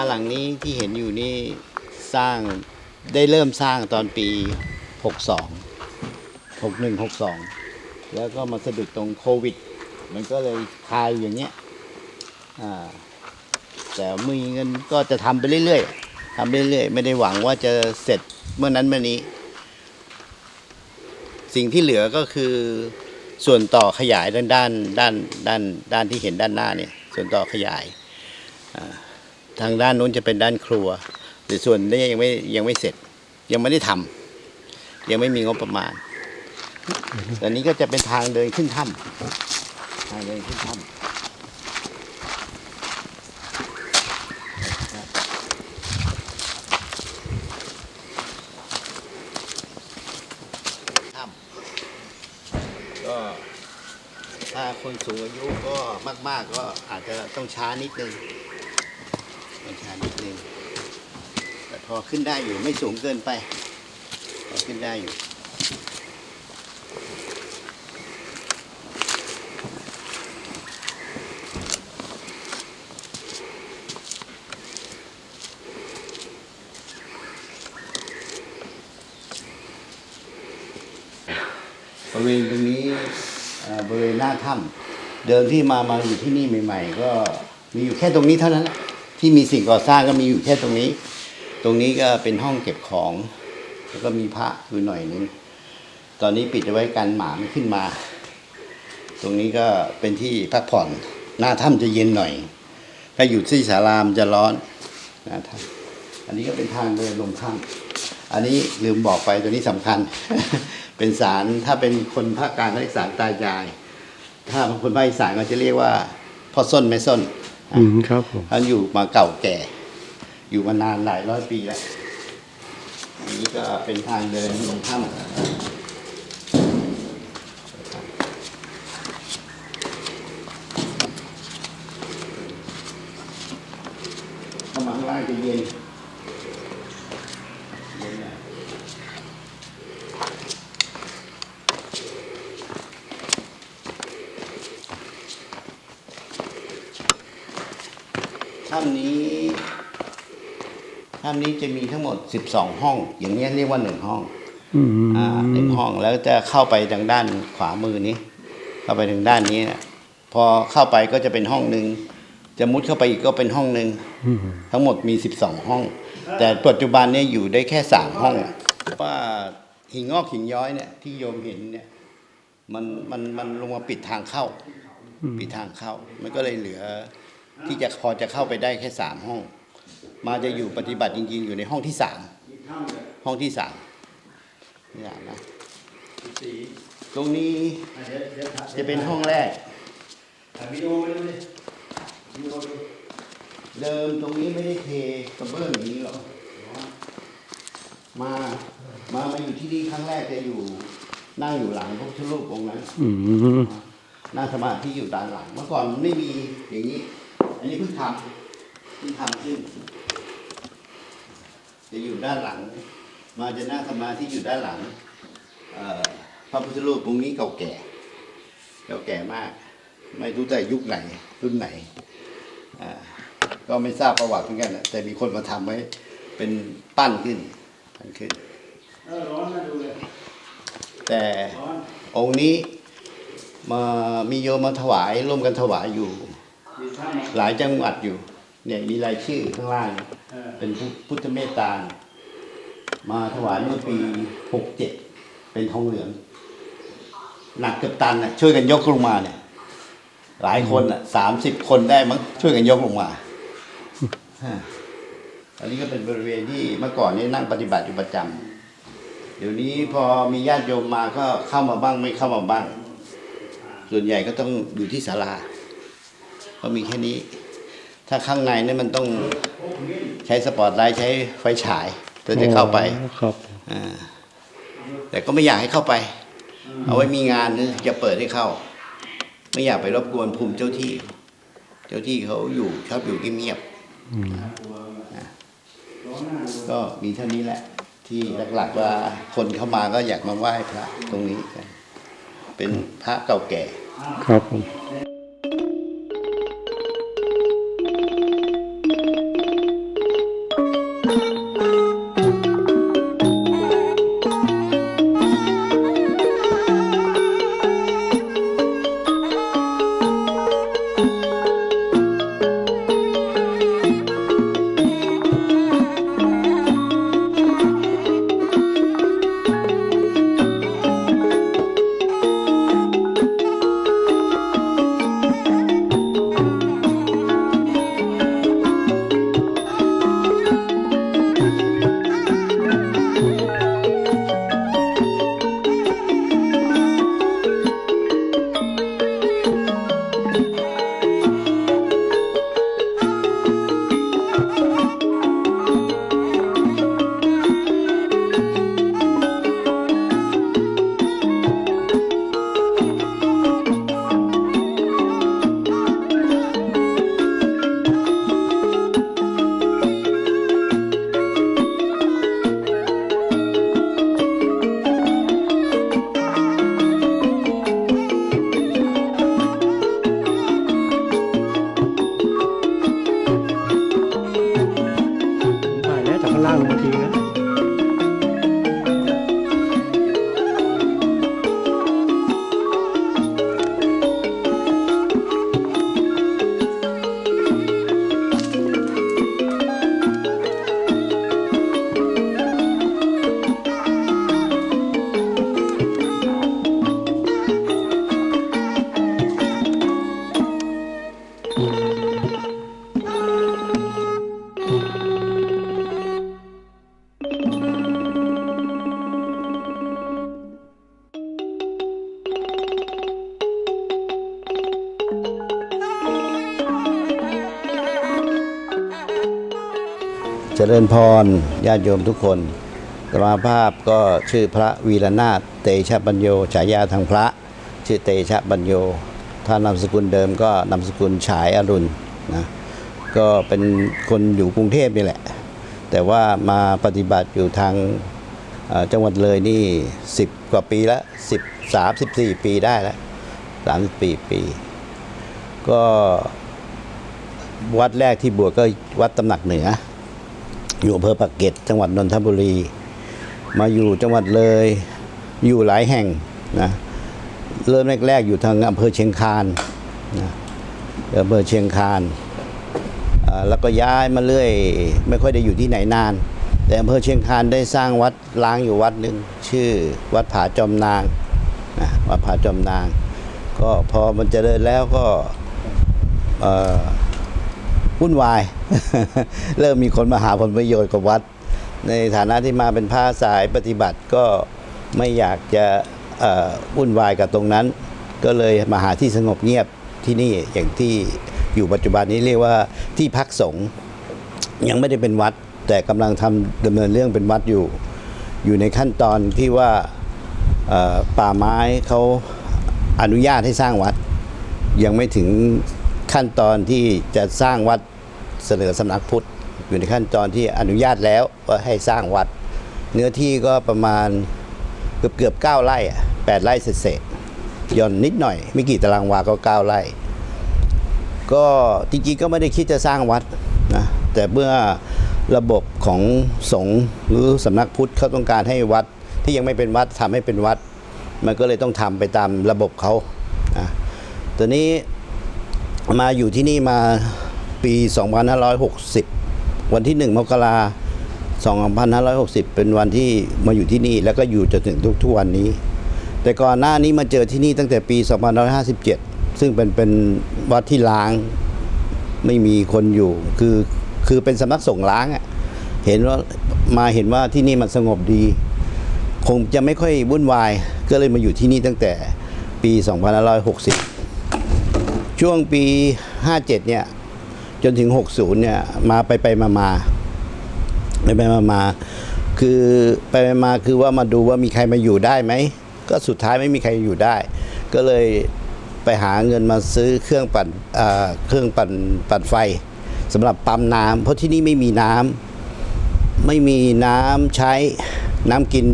าหลังนี้ที่เห็นอยู่นี่สร้างได้เริ่มสร้างตอนปี 62 61 62 แล้วก็มาสะดุดตรงโควิด มันก็เลยคายอย่างเงี้ยแต่มีเงินก็จะทำไปเรื่อยๆทำเรื่อยๆ ไม่ได้หวังว่าจะเสร็จเมื่อนั้นเมื่อนี้ สิ่งที่เหลือก็คือส่วนต่อขยายด้านด้านด้านด้านด้านที่เห็นด้านหน้าเนี่ย ส่วนต่อขยายอ่า ทางด้านนู้นจะเป็นด้านครัวแต่ส่วนนี้ยังไม่ยังไม่เสร็จ ยังไม่ได้ทำยังไม่มีงบประมาณแต่นี้ก็จะเป็นทางเดินขึ้นถ้ำทางเดินขึ้นถ้ำถ้ำก็ถ้าคนสูงอายุก็มาก ๆ ก็อาจจะต้องช้านิดนึง แต่พ อขึ้นได้อยู่ไม่สูงเกินไปพอขึ้นได้อยู่บริเวณตรงนี้บริเวณหน้าถ้ำเดิมที่มามาอยู่ที่นี่ใหม่ ๆ ก็มีอยู่แค่ตรงนี้เท่านั้นที่มีสิ่งก่อสร้างก็มีอยู่แค่ตรงนี้ ตรงนี้ก็เป็นห้องเก็บของ แล้วก็มีพระอยู่หน่อยนึงตอนนี้ปิดเอาไว้กันหมาไม่ขึ้นมา ตรงนี้ก็เป็นที่พักผ่อน หน้าถ้ำจะเย็นหน่อย ถ้าอยู่ที่ศาลามนจะร้อนหน้าถ้ำอันนี้ก็เป็นทางเดินลงถ้ำอันนี้ลืมบอกไปตัวนี้สำคัญ เป็นสารถ้าเป็นคนภาคกลางเขาเรียกสารตายาย ถ้าคนภาคอีสานก็จะเรียกว่าพ่อส้นแม่ส้นอืมครับผมท่านอยู่มาเก่าแก่ อยู่มานานหลายร้อยปีแล้ว อันนี้ก็เป็นทางเดินลงถ้ำเข้ามาข้างล่างจะเย็น เย็นนะถ้ำนี้ ถ้ำนี้จะมีทั้งหมด 12 ห้อง อย่างนี้ยเรียกว่าหนึ่งห้องอืมอ่าหนึ่งห้องแล้วจะเข้าไปทางด้านขวามือนี้ เข้าไปทางด้านนี้นะพอเข้าไปก็จะเป็นห้องหนึ่งจะมุดเข้าไปอีกก็เป็นห้องหนึ่งอืมทั้งหมดมี 12 ห้อง แต่ปัจจุบันเนี่ยอยู่ได้แค่ 3 ห้องว่าหินงอกหินย้อยเนี่ยที่โยมเห็นเนี่ยมันมันมันลงมาปิดทางเข้า ปิดทางเข้า มันก็เลยเหลือที่จะพอจะเข้าไปได้แค่3ห้อง มาจะอยู่ปฏิบัติจริงๆ อยู่ในห้องที่3ห้องที่3นี่นะตรงนี้จะเป็นห้องแรก เดิมตรงนี้ไม่ได้เทกระเบื้องอย่างนี้หรอกมามามาอยู่ที่นี่ครั้งแรกจะอยู่นั่งอยู่หลังพระพุทธรูปองค์นั้นอืมนั่งสมาธิอยู่ด้านหลัง เมื่อก่อนมันไม่มีอย่างนี้ อันนี้เพิ่งทำ เพิ่งทำขึ้น จะอยู่ด้านหลัง มาจะนั่งสมาธิอยู่ด้านหลังเอ่อพระพุทธรูปองค์นี้เก่าแก่ เก่าแก่มาก ไม่รู้แต่ยุคไหน รุ่นไหนอ่าก็ไม่ทราบประวัติเหมือนกันนะแต่มีคนมาทำไว้เป็นปั้นขึ้นปั้นขึ้นแต่องค์นี้มามีโยมมาถวายร่วมกันถวายอยู่ หลายจังหวัดอยู่ เนี่ยมีรายชื่อข้างล่าง เป็นพุทธเมตตา มาถวายเมื่อปีหกเจ็ดเป็นทองเหลืองหนักเกือบตันน่ะช่วยกันยกลงมาเนี่ย หลายคนอะสามสิบคนได้มั้งช่วยกันยกลงมาอันนี้ก็เป็นบริเวณที่เมื่อก่อนนี่นั่งปฏิบัติอยู่ประจำเดี๋ยวนี้พอมีญาติโยมมาก็เข้ามาบ้างไม่เข้ามาบ้าง ส่วนใหญ่ก็ต้องอยู่ที่ศาลาก็มีแค่นี้ ถ้าข้างในเนี่ยมันต้องใช้สปอตไลท์ใช้ไฟฉายเพื่อจะเข้าไปครับอ่าแต่ก็ไม่อยากให้เข้าไป เอาไว้มีงานนึงจะเปิดให้เข้า ไม่อยากไปรบกวนภูมิเจ้าที่ เจ้าที่เขาอยู่ชอบอยู่เงียบๆนะก็มีเท่านี้แหละ ที่หลักๆว่าคนเข้ามาก็อยากมาไหว้พระตรงนี้กัน เป็นพระเก่าแก่ ครับผม ญพรญาติโยมทุกคนกรมาภาพก็ชื่อพระวีรนาถเตชะบัญโยฉายาทางพระ ชื่อเตชะบัญโย ถ้านามสกุลเดิมก็นามสกุลฉายอรุณนะก็เป็นคนอยู่กรุงเทพนี่แหละ แต่ว่ามาปฏิบัติอยู่ทางจังหวัดเลยนี่ 10 กว่าปีแล้ว10 34 ปีได้แล้ว34 ปี ก็วัดแรกที่บวชก็วัดตำหนักเหนือ อยู่อำเภอปากเกร็ดจังหวัดนนทบุรี มาอยู่จังหวัดเลย อยู่หลายแห่งนะเริ่มแรกๆอยู่ทางอำเภอเชียงคานนะอำเภอเชียงคานแล้วก็ย้ายมาเรื่อย ไม่ค่อยได้อยู่ที่ไหนนาน แต่อำเภอเชียงคานได้สร้างวัดล้างอยู่วัดหนึ่งชื่อวัดผาจอมนางนะวัดผาจอมนาง ก็พอมันจเจริญแล้วก็ วุ่นวาย เริ่มมีคนมาหาผลประโยชน์กับวัด ในฐานะที่มาเป็นผ้าสายปฏิบัติก็ไม่อยากจะอ่อวุ่นวายกับตรงนั้น ก็เลยมาหาที่สงบเงียบที่นี่อย่างที่อยู่ปัจจุบันนี้เรียกว่าที่พักสงฆ์ยังไม่ได้เป็นวัด แต่กำลังทำดำเนินเรื่องเป็นวัดอยู่ อยู่ในขั้นตอนที่ว่าป่าไม้เขาอนุญาตให้สร้างวัด ยังไม่ถึง ขั้นตอนที่จะสร้างวัดเสนอสำนักพุทธ อยู่ในขั้นตอนที่อนุญาตแล้วว่าให้สร้างวัด เนื้อที่ก็ประมาณเกือบเกือบเก้าไร่แปดไร่เศษย่อนนิดหน่อย ไม่กี่ตารางวาก็เก้าไร่ ก็จริงๆก็ไม่ได้คิดจะสร้างวัดนะแต่เมื่อระบบของสงฆ์หรือสำนักพุทธเขาต้องการให้วัดที่ยังไม่เป็นวัดทำให้เป็นวัด มันก็เลยต้องทำไปตามระบบเขานะตอนนี้ มาอยู่ที่นี่มาปี 2560 วันที่ 1 มกรา2560 เป็นวันที่มาอยู่ที่นี่แล้วก็อยู่จนถึงทุกทุกวันนี้ แต่ก่อนหน้านี้มาเจอที่นี่ตั้งแต่ปี 2557 ซึ่งเป็นเป็นวัดที่ล้างไม่มีคนอยู่คือคือเป็นสำนักส่งล้างอะเห็นว่ามาเห็นว่าที่นี่มันสงบดี คงจะไม่ค่อยวุ่นวาย ก็เลยมาอยู่ที่นี่ตั้งแต่ปี 2560 ช่วงปี 57 เนี่ย จนถึง 60 เนี่ย มาไปไปมามาไปไปมามาคือไปไปมาคือว่ามาดูว่ามีใครมาอยู่ได้ไหม ก็สุดท้ายไม่มีใครอยู่ได้ ก็เลยไปหาเงินมาซื้อเครื่องปั่นเครื่องปั่นปั่นไฟสำหรับปั๊มน้ำเพราะที่นี่ไม่มีน้ำไม่มีน้ำใช้น้ำกิน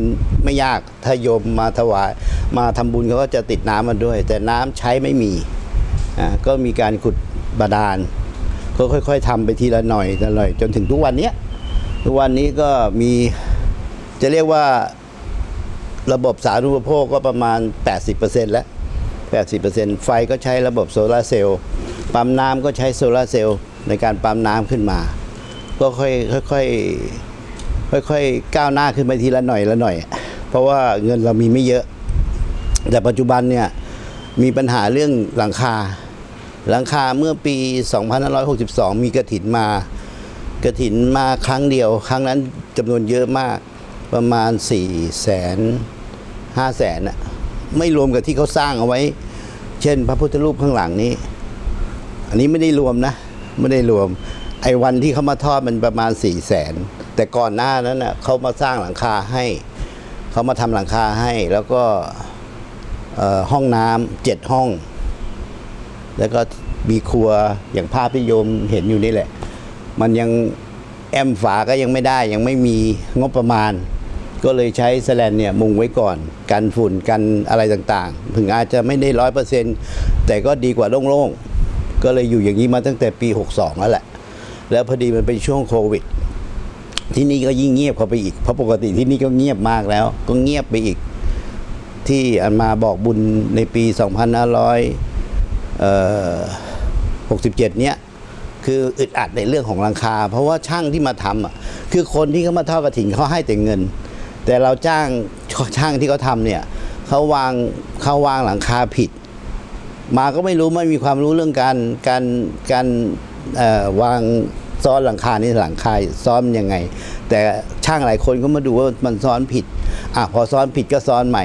ไม่ยากถ้าโยมมาถวาย มาทำบุญเขาก็จะติดน้ำมาด้วย แต่น้ำใช้ไม่มี ก็มีการขุดบาดาลก็ค่อย ๆทำไปทีละหน่อยละหน่อย จนถึงทุกวันนี้ทุกวันนี้ก็มีจะเรียกว่าระบบสาธารณูปโภคก็ประมาณ 80%แล้ว 80%ไฟก็ใช้ระบบโซลาร์เซลล์ปั๊มน้ำก็ใช้โซลาร์เซลล์ในการปั๊มน้ำขึ้นมา ก็ค่อยค่อยๆค่อยๆก้าวหน้าขึ้นไปทีละหน่อยละหน่อย เพราะว่าเงินเรามีไม่เยอะ แต่ปัจจุบันเนี่ยมีปัญหาเรื่องหลังคา หลังคาเมื่อปี 2562 มีกระถินมากระถินมาครั้งเดียว ครั้งนั้นจำนวนเยอะมากประมาณ4แสน5แสนอะไม่รวมกับที่เขาสร้างเอาไว้ เช่น พระพุทธรูปข้างหลังนี้ อันนี้ไม่ได้รวมนะ ไม่ได้รวม ไอ้วันที่เขามาทอดมันประมาณ4ี่แสนแต่ก่อนหน้านั้นน่ะเขามาสร้างหลังคาให้ เขามาทำหลังคาให้แล้วก็ห้องน้ำเจ็ดห้อง แล้วก็มีครัวอย่างภาพที่โยมเห็นอยู่นี่แหละ มันยังแอมฝาก็ยังไม่ได้ยังไม่มีงบประมาณ ก็เลยใช้แสแลนเนี่ยมุงไว้ก่อนกันฝุ่นกันอะไรต่างๆ ถึงอาจจะไม่ได้ร้อยเปอร์เซ็นต์แต่ก็ดีกว่าโล่งๆ ก็เลยอยู่อย่างนี้มาตั้งแต่ปี 62 แล้วแหละ แล้วพอดีมันเป็นช่วงโควิด ที่นี่ก็ยิ่งเงียบเข้าไปอีก เพราะปกติที่นี่ก็เงียบมากแล้ว ก็เงียบไปอีก ที่อันมาบอกบุญในปี 2500เอ่อ 67 เนี้ยคืออึดอัดในเรื่องของราคา เพราะว่าช่างที่มาทำอะคือคนที่เขามาทอดกระถิ่นเขาให้แต่เงิน แต่เราจ้างช่างที่เขาทำเนี่ยเขาวางเขาวางหลังคาผิด มาก็ไม่รู้ไม่มีความรู้เรื่องการการการเอ่อวางซ้อนหลังคานี่หลังคาซ้อนยังไง แต่ช่างหลายคนก็มาดูว่ามันซ้อนผิดอะพอซ้อนผิดก็ซ้อนใหม่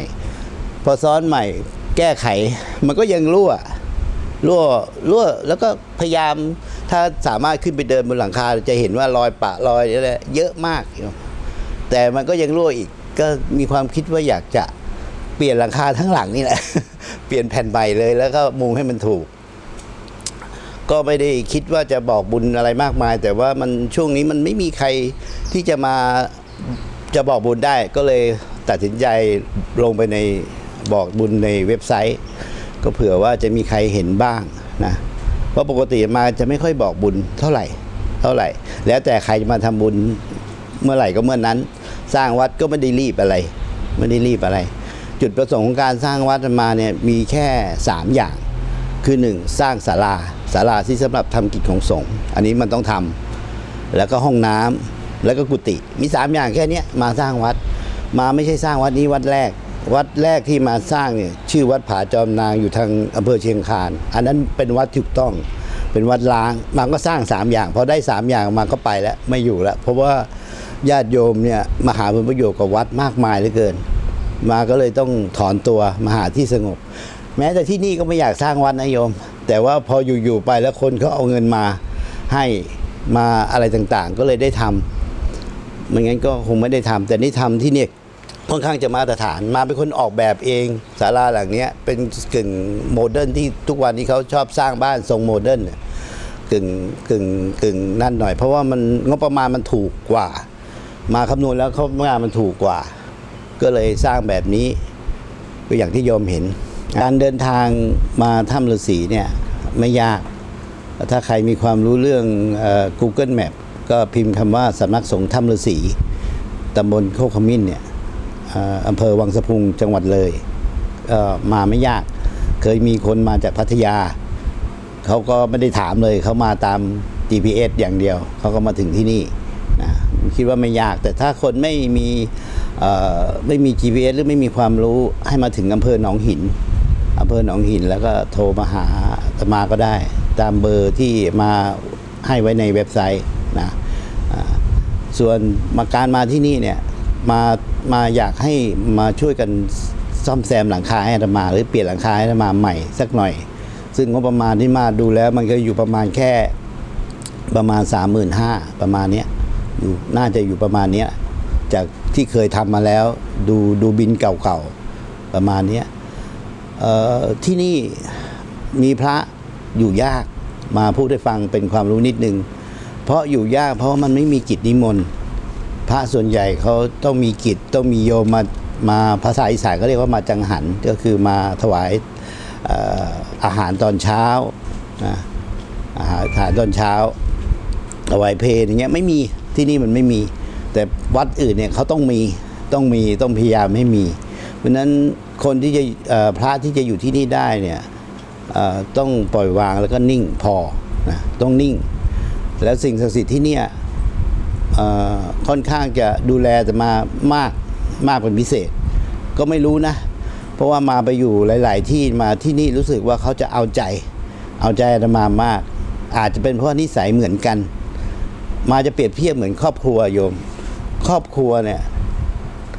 พอซ้อนใหม่แก้ไขมันก็ยังรั่ว รั่วรั่วแล้วก็พยายามถ้าสามารถขึ้นไปเดินบนหลังคาจะเห็นว่ารอยปะรอยอะไรเยอะมากโยมแต่มันก็ยังรั่วอีกก็มีความคิดว่าอยากจะเปลี่ยนหลังคาทั้งหลังนี่แหละ เปลี่ยนแผ่นใบเลยแล้วก็มุงให้มันถูก ก็ไม่ได้คิดว่าจะบอกบุญอะไรมากมาย แต่ว่ามันช่วงนี้มันไม่มีใครที่จะมาจะบอกบุญได้ก็เลยตัดสินใจลงไปในบอกบุญในเว็บไซต์ ก็เผื่อว่าจะมีใครเห็นบ้างนะเพราะปกติมาจะไม่ค่อยบอกบุญเท่าไหร่ เท่าไหร่ แล้วแต่ใครจะมาทำบุญเมื่อไหร่ก็เมื่อนั้น สร้างวัดก็ไม่ได้รีบอะไร ไม่ได้รีบอะไร จุดประสงค์ของการสร้างวัดมาเนี่ยมีแค่สามอย่าง คือหนึ่งสร้างศาลาศาลาที่สำหรับทำกิจของสงฆ์อันนี้มันต้องทำแล้วก็ห้องน้ำแล้วก็กุฏิมีสามอย่างแค่นี้มาสร้างวัด มาไม่ใช่สร้างวัดนี้วัดแรก วัดแรกที่มาสร้างเนี่ยชื่อวัดผาจอมนางอยู่ทางอำเภอเชียงคาน อันนั้นเป็นวัดถูกต้อง เป็นวัดล้างมันก็สร้างสามอย่างพอได้สามอย่างมาก็ไปแล้วไม่อยู่แล้ว เพราะว่าญาติโยมเนี่ยมาหาผลประโยชน์กับวัดมากมายเหลือเกิน มาก็เลยต้องถอนตัวมาหาที่สงบ แม้แต่ที่นี่ก็ไม่อยากสร้างวัดนะโยม แต่ว่าพออยู่ๆไปแล้วคนเขาเอาเงินมาให้มาอะไรต่างๆ ก็เลยได้ทำไม่งั้นก็คงไม่ได้ทำแต่นี่ทำที่เนี่ย ค่อนข้างจะมาตรฐานมาเป็นคนออกแบบเองศาลาหลังนี้เป็นกึ่งโมเดิร์นที่ทุกวันนี้เขาชอบสร้างบ้านทรงโมเดิร์นกึ่งกึ่งกึ่งนั่นหน่อย เพราะว่ามันงบประมาณมันถูกกว่า มาคำนวณแล้วเขางานมันถูกกว่า ก็เลยสร้างแบบนี้ก็อย่างที่โยมเห็น การเดินทางมาถ้ำฤาษีเนี่ยไม่ยาก ถ้าใครมีความรู้เรื่องเอ่อ Google Map ก็พิมพ์คำว่าสำนักสงฆ์ถ้ำฤาษีตำบลโคกขมิ้นเนี่ย อำเภอวังสะพุงจังหวัดเลยเมาไม่ยาก เคยมีคนมาจากพัทยา เขาก็ไม่ได้ถามเลยเขามาตาม GPS อย่างเดียว เขาก็มาถึงที่นี่นะคิดว่าไม่ยาก แต่ถ้าคนไม่มีไม่มี GPS หรือไม่มีความรู้ให้มาถึงอำเภอหนองหินอำเภอหนองหินแล้วก็โทรมาหาตมาก็ได้ ตามเบอร์ที่มาให้ไว้ในเว็บไซต์นะส่วนมาการมาที่นี่เนี่ย มามาอยากให้มาช่วยกันซ่อมแซมหลังคาให้อาตมา หรือเปลี่ยนหลังคาให้อาตมาใหม่สักหน่อย ซึ่งงบประมาณที่มาดูแล้ว มันก็อยู่ประมาณแค่ประมาณ 3 5 0 0 0ประมาณเนี้ยอยู่น่าจะอยู่ประมาณเนี้ยจากที่เคยทำมาแล้วดูดูบินเก่าๆประมาณเนี้ยที่นี่มีพระอยู่ยากมาพูดให้ฟังเป็นความรู้นิดนึง เพราะอยู่ยากเพราะมันไม่มีกิจนิมนต์ พระส่วนใหญ่เขาต้องมีกิจต้องมีโยมมามาภาษาอีสานก็เรียกว่ามาจังหันก็คือมาถวายอาหารตอนเช้านะอาหาราตอนเช้าถวายเพลอย่างเงี้ยไม่มีที่นี่มันไม่มี แต่วัดอื่นเนี่ยเขาต้องมีต้องมีต้องพยายามให้มี เพราะฉะนั้นคนที่จะพระที่จะอยู่ที่นี่ได้เนี่ยต้องปล่อยวางแล้วก็นิ่งพอนะต้องนิ่ง แล้วสิ่งศักดิ์สิทธิ์ที่เนี่ย ค่อนข้างจะดูแลจะมามากมากเป็นพิเศษ ก็ไม่รู้นะ เพราะว่ามาไปอยู่หลาย ๆ ที่มาที่นี่รู้สึกว่าเขาจะเอาใจ เอาใจอาตมามาก อาจจะเป็นเพราะนิสัยเหมือนกัน มาจะเปรียบเทียบเหมือนครอบครัวโยม ครอบครัวเนี่ย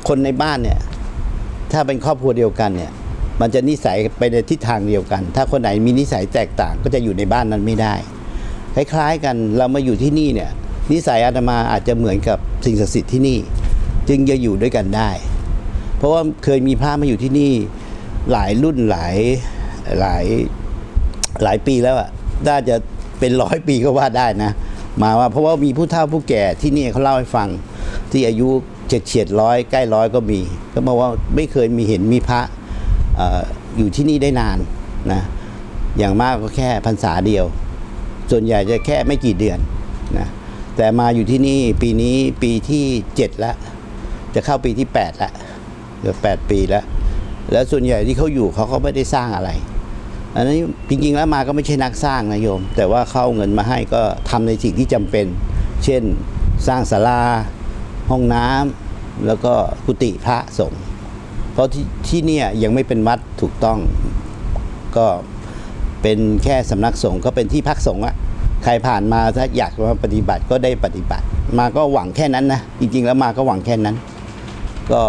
คนในบ้านเนี่ย ถ้าเป็นครอบครัวเดียวกันเนี่ย มันจะนิสัยไปในทิศทางเดียวกัน ถ้าคนไหนมีนิสัยแตกต่างก็จะอยู่ในบ้านนั้นไม่ได้คล้ายๆกันเรามาอยู่ที่นี่เนี่ย นิสัยอาตมาอาจจะเหมือนกับสิ่งศักดิ์สิทธิ์ที่นี่ จึงจะอยู่ด้วยกันได้ เพราะว่าเคยมีพระมาอยู่ที่นี่หลายรุ่นหลายหลายหลายปีแล้วอะน่าจะเป็นร้อยปีก็ว่าได้นะ มาว่าเพราะว่ามีผู้เฒ่าผู้แก่ที่นี่เขาเล่าให้ฟัง ที่อายุเฉียดเฉียดร้อยใกล้ร้อยก็มี ก็บอกว่าไม่เคยมีเห็นมีพระออยู่ที่นี่ได้นานนะอย่างมากก็แค่พรรษาเดียว ส่วนใหญ่จะแค่ไม่กี่เดือนนะ แต่มาอยู่ที่นี่ปีนี้ปีที่เจ็ดแล้วจะเข้าปีที่แปดแล้วเกือบแปดปีแล้ว แล้วส่วนใหญ่ที่เขาอยู่เขาก็ไม่ได้สร้างอะไร อันนี้จริงๆแล้วมาก็ไม่ใช่นักสร้างนะโยม แต่ว่าเขาเอาเงินมาให้ก็ทำในสิ่งที่จำเป็น เช่นสร้างศาลาห้องน้ำแล้วก็กุฏิพระสงฆ์เพราะที่ที่เนี่ยยังไม่เป็นวัดถูกต้องก็เป็นแค่สำนักสงฆ์ก็เป็นที่พักสงฆ์อะ ใครผ่านมาถ้าอยากมาปฏิบัติก็ได้ปฏิบัติ มาก็หวังแค่นั้นนะจริง ๆ แล้วมาก็หวังแค่นั้น ก็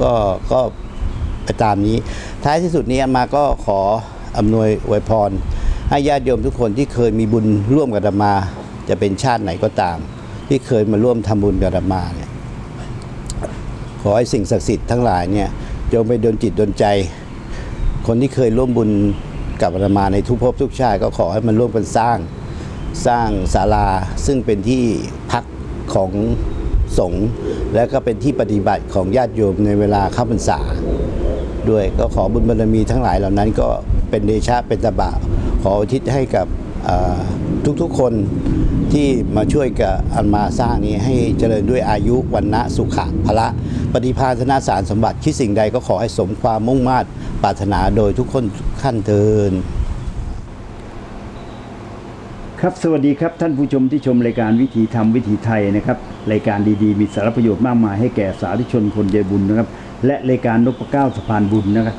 ก็ก็ไปตามนี้ ท้ายที่สุดนี้มาก็ขออำนวยอวยพร ให้ญาติโยมทุกคนที่เคยมีบุญร่วมกับมา จะเป็นชาติไหนก็ตาม ที่เคยมาร่วมทำบุญกับมาเนี่ยขอให้สิ่งศักดิ์สิทธิ์ทั้งหลายเนี่ยจงไปดลจิตดลใจ คนที่เคยร่วมบุญ กับอาตมาในทุกภพทุกชาติก็ขอให้มันร่วมกันสร้างสร้างศาลาซึ่งเป็นที่พักของสงฆ์และก็เป็นที่ปฏิบัติของญาติโยมในเวลาเข้าพรรษา ด้วยก็ขอบุญบารมีทั้งหลายเหล่านั้นก็เป็นเดชะเป็นตบะขออุทิศให้กับอ่อ ทุกๆคนที่มาช่วยกับอันมาสร้างนี้ให้เจริญด้วยอายุวันนะสุขะพละ ปฏิภาณนาสารสมบัติคิดสิ่งใดก็ขอให้สมความมุ่งมา่ปรารถนาโดยทุกคนขั้นเทินครับสวัสดีครับท่านผู้ชมที่ชมรายการวิถีธรรมวิถีไทยนะครับรายการดีๆ มีสาระประโยชน์มากมายให้แก่สาธุชนคนใจบุญนะครับ และรายการนพเก้าสะพานบุญนะครับ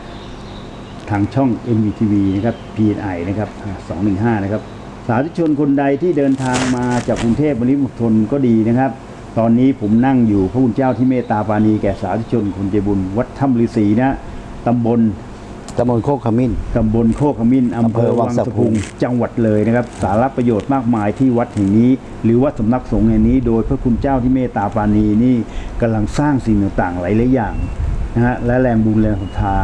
ทางช่อง MVTV นะครับ PNI นะครับ215 นะครับ สาธุชนคนใดที่เดินทางมาจากกรุงเทพปริมณฑลก็ดีนะครับ ตอนนี้ผมนั่งอยู่พระคุณเจ้าที่เมตตาปราณีแก่สาธุชนคนใจบุญวัดถ้ำฤาษีนะตำบลตำบลโคกขมิ้นตำบลโคกขมิ้นอำเภอวังสะพุงจังหวัดเลยนะครับ สาระประโยชน์มากมายที่วัดแห่งนี้ หรือว่าสำนักสงฆ์แห่งนี้ โดยพระคุณเจ้าที่เมตตาปราณีนี่กำลังสร้างสิ่งต่างๆหลายหลายๆอย่างนะฮะและแรงบุญแรงศรัทธา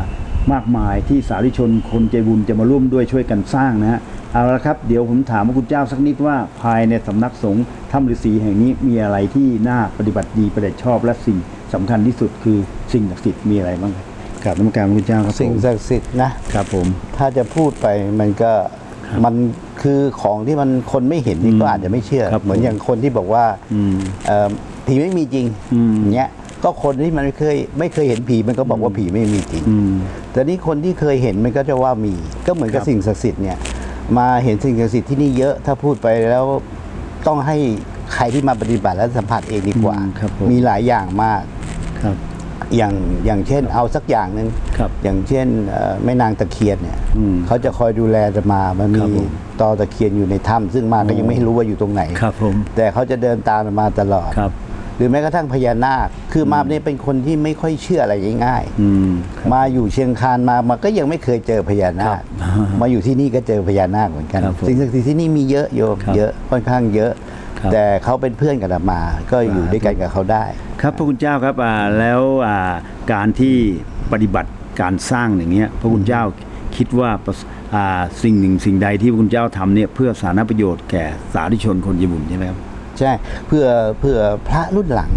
มากมายที่สาธุชนคนใจบุญจะมาร่วมด้วยช่วยกันสร้างนะฮะเอาละครับ เดี๋ยวผมถามพระคุณเจ้าสักนิดว่าภายในสำนักสงฆ์ถ้ำฤาษีแห่งนี้มีอะไรที่น่าปฏิบัติดีปฏิบัติชอบและสิ่งสำคัญที่สุดคือสิ่งศักดิ์สิทธิ์มีอะไรบ้างครับกราบนมัสการพระคุณเจ้าครับสิ่งผมศักดิ์สิทธิ์นะครับผมถ้าจะพูดไปมันก็มันคือของที่มันคนไม่เห็นนี่ก็อาจจะไม่เชื่อครับเหมือนอย่างคนที่บอกว่าอืมเอ่อผีไม่มีจริงอืมอย่างเงี้ยก็คนที่มันไม่เคยไม่เคยเห็นผีมันก็บอกว่าผีไม่มีจริงอืม แต่นี่คนที่เคยเห็นมันก็จะว่ามี ก็เหมือนกับครับสิ่งศักดิ์สิทธิ์เนี่ยมาเห็นสิ่งศักดิ์สิทธิ์ที่นี่เยอะถ้าพูดไปแล้วต้องให้ใครที่มาปฏิบัติและสัมผัสเองดีกว่าอืมครับผมมีหลายอย่างมากครับอย่างอย่างเช่นเอาสักอย่างหนึ่งครับอย่างเช่นเอ่อแม่นางตะเคียนเนี่ยอืมเขาจะคอยดูแลจะมามันครัมีบผมตอตะเคียนอยู่ในถ้ำซึ่งมาก็ยังไม่รู้ว่าอยู่ตรงไหนครับผมแต่เขาจะเดินตามมาตลอดครับ หรือแม้กระทั่งพญานาค คือมาเนี่ยเป็นคนที่ไม่ค่อยเชื่ออะไรง่ายอืมๆมาอยู่เชียงคานมามาก็ยังไม่เคยเจอพญานาครัคบมาอยู่ที่นี่ก็เจอพญานาคเหมือนกันครับผมสิ่งศักดิ์สิทธิ์ที่นี่มีเยอะโยมครับเยอะค่อนข้างเยอะครับแต่เขาเป็นเพื่อนกับอาตมา ก็อยู่ด้วยกันกับเขาได้ ครับพระคุณเจ้าครับอ่าแล้วอ่าการที่ปฏิบัติการสร้างอย่างเงี้ยพระคุณเจ้าคิดว่าประสอ่าสิ่งหนึ่งสิ่งใดที่พระคุณเจ้าทำเนี่ยเพื่อสาธารณประโยชน์แก่สาธุชนคนญี่ปุ่นใช่ไหมครับ ใช่เพื่อเพื่อพระรุ่นหลัง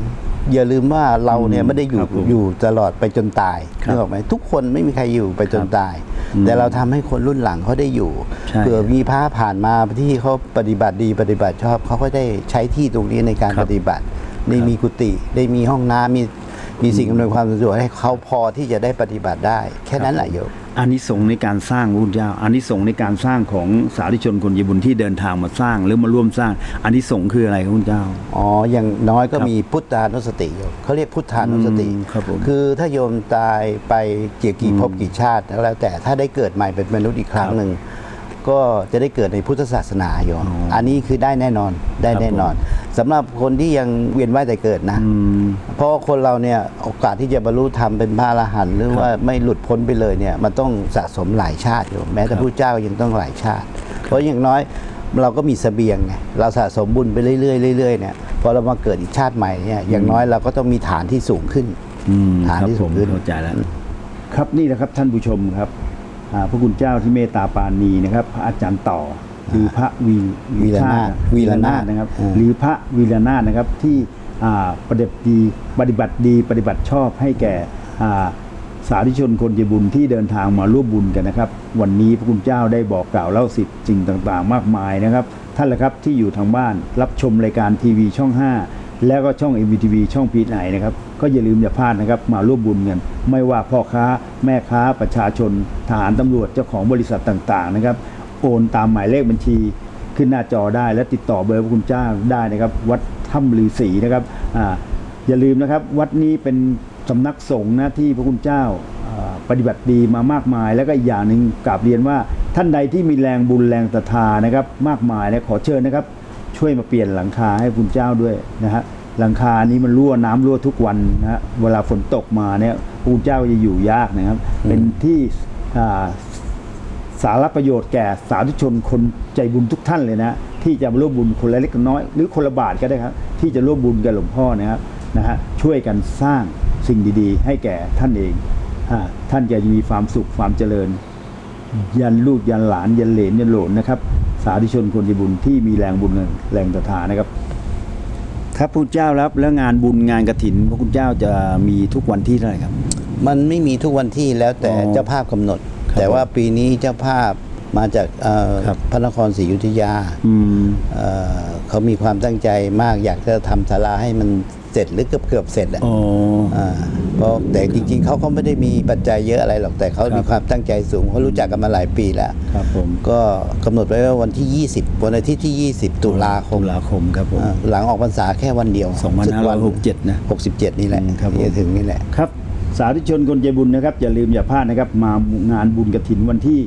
อย่าลืมว่าเราเนี่ยอืมไม่ได้อยู่ครับผมอยู่ตลอดไปจนตายครับนึกออกไหมทุกคนไม่มีใครอยู่ไปจนครับตายอืมแต่เราทำให้คนรุ่นหลังเขาได้อยู่ใช่ เผื่อมีพระผ่านมาที่เขาปฏิบัติดีปฏิบัติชอบเขาก็ได้ใช้ที่ตรงนี้ในการครับปฏิบัติได้มีกุฏิได้มีห้องน้ำมีมีสิ่งอำนวยความสะดวกให้เขาพอที่จะได้ปฏิบัติได้ แค่นั้นแหละโยม อานิสงส์ในการสร้างพระคุณเจ้าอานิสงส์ในการสร้างของสาธุชนคนญี่ปุ่นที่เดินทางมาสร้าง หรือมาร่วมสร้างอานิสงส์คืออะไรครับคุณเจ้า อ๋อ อย่างน้อยก็ครับมีพุทธานุสติโยมเขาเรียกพุทธานุสติอืมครับผม คือถ้าโยมตายไปเกี่ยวกี่อืมภพกี่ชาติแล้วแต่ ถ้าได้เกิดใหม่เป็นมนุษย์อีกครั้งครับหนึ่ง ก็จะได้เกิดในพุทธศาสนาโยมอ๋ออัอันนี้คือได้แน่นอนได้ครับแน่นอนสำหรับคนที่ยังเวียนว่ายแต่เกิดนะอืมเพราะว่าคนเราเนี่ยโอกาสที่จะบรรลุธรรมเป็นพระอรหันต์หรือว่าไม่หลุดพ้นไปเลยเนี่ยมันต้องสะสมหลายชาติอยู่ แม้แต่ครับผู้เจ้ายังต้องหลายชาติ เพราะอย่างน้อยเราก็มีเสบียงไงเราสะสมบุญไปเรื่อยๆเรื่อยๆเนี่ยพอเรามาเกิดอีกชาติใหม่เนี่ยอย่างน้อยเราก็ต้องมีฐานที่สูงขึ้นอืมฐานครับที่ผสูมงขึ้นเข้าใจแล้วครับนี่นะครับท่านผู้ชมครับอ่า พระคุณเจ้าที่เมตตาปราณีนะครับ พระอาจารย์ต่อหรือพระวีวีรนาถวีรนาถวีรนาถนะครับอ่าหรือพระวีรนาถนะครับที่อ่าปฏิบัติดีปฏิบัติดีปฏิบัติชอบให้แก่อ่าสาธุชนคนใจบุญที่เดินทางมาร่วมบุญกันนะครับ วันนี้พระคุณเจ้าได้บอกกล่าวเล่าสิทธิ์สิ่งต่างๆ มากมายนะครับ ท่านละครับที่อยู่ทางบ้านรับชมรายการทีวีช่อง 5 แล้วก็ช่อง m v t v ช่องพีไหนนะครับ ก็อย่าลืมอย่าพลาดนะครับมาร่วมบุญกันไม่ว่าพ่อค้าแม่ค้าประชาชนทหารตำรวจเจ้าของบริษัทต่างๆนะครับโอนตามหมายเลขบัญชีขึ้นหน้าจอได้และติดต่อเบอร์พระคุณเจ้าได้นะครับ วัดถ้ำลือศรีนะครับออย่าลืมนะครับ วัดนี้เป็นสำนักสงฆ์นะที่พระคุณเจ้าอ่าปฏิบัติดีมามากมาย แล้วก็อีกอย่างหนึ่งกราบเรียนว่าท่านใดที่มีแรงบุญแรงศรัทธานะครับ มากมายนะขอเชิญนะครับ ช่วยมาเปลี่ยนหลังคาให้คุณเจ้าด้วยนะฮะ หลังคานี้มันรั่วน้ำรั่วทุกวันนะฮะเวลาฝนตกมาเนี่ยคุณเจ้าจะอยู่ยากนะครับ เป็นที่อ่าสาระประโยชน์แก่สาธุชนคนใจบุญทุกท่านเลยนะที่จะมาร่วมบุญคนละเล็กละน้อย หรือคนละบาทก็ได้ครับ ที่จะร่วมบุญกับหลวงพ่อนะครับนะฮะช่วยกันสร้างสิ่งดีๆ ให้แก่ท่านเองอาท่านจะมีความสุขความเจริญ ยันลูกยันหลานยันเหลนยันโหลนนะครับ สาธุชนคนใจบุญที่มีแรงบุญแรงศรัทธานะครับ ครับพระคุณเจ้าครับแล้วงานบุญงานกระถิน พระคุณเจ้าจะมีทุกวันที่เท่าไหร่ครับ มันไม่มีทุกวันที่แล้วแต่อ๋อเจ้าภาพกำหนดครับแต่ว่าปีนี้เจ้าภาพมาจากเอ่อครับ พระนครศรีอยุธยาอืม เอ่อเขามีความตั้งใจมากอยากจะทำศาลาให้มันเสร็จหรือเกือบเกือบๆเสร็จอะอ๋อา เพราะแต่จริง ๆเขาเขาไม่ได้มีปัจจัยเยอะอะไรหรอกแต่เขาครับมีความตั้งใจสูงเขารู้จักกันมาหลายปีแล้วครับผมก็กำหนดไว้ว่าวันที่ 20 วันอาทิตย์ที่ 20 ตุลาคมตุลาคมครับผมอ่าหลังออกพรรษาแค่วันเดียว2567นะ 67 นี่แหละอืมครับผม ที่จะถึงนี่แหละ ครับสาธุชนคนใจบุญนะครับอย่าลืมอย่าพลาดนะครับมางานบุญกระถินวันที่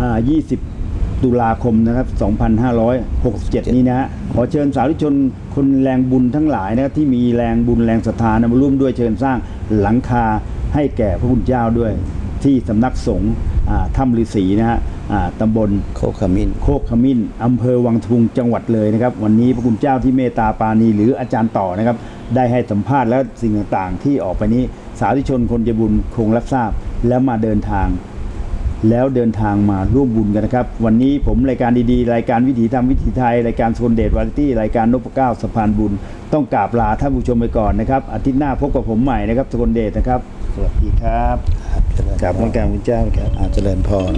อ่า20 ตุลาคมนะครับ 2567 นี้นะฮะ ขอเชิญสาธุชนคนแรงบุญทั้งหลายนะครับที่มีแรงบุญแรงศรัทธานะมาร่วมด้วยเชิญสร้างหลังคาให้แก่พระคุณเจ้าด้วย ที่สำนักสงฆ์อ่าถ้ำฤาษีนะฮะอ่าตำบล โคกขมิ้น โคกขมิ้นอำเภอวังทุงจังหวัดเลยนะครับ วันนี้พระคุณเจ้าที่เมตตาปราณีหรืออาจารย์ต่อนะครับ ได้ให้สัมภาษณ์และสิ่งต่างๆ ที่ออกไปนี้สาธุชนคนใจบุญคงรับทราบแล้วมาเดินทาง แล้วเดินทางมาร่วมบุญกันนะครับ วันนี้ผมรายการดีๆ รายการวิถีธรรมวิถีไทย รายการโซนเดชวาไรตี้รายการนพเก้าสะพานบุญ ต้องกราบลาท่านผู้ชมไปก่อนนะครับอาทิตย์หน้าพบกับผมใหม่นะครับโซนเดชนะครับ สวัสดีครับกราบนมักการพระเจ้าครับอาเจริญพร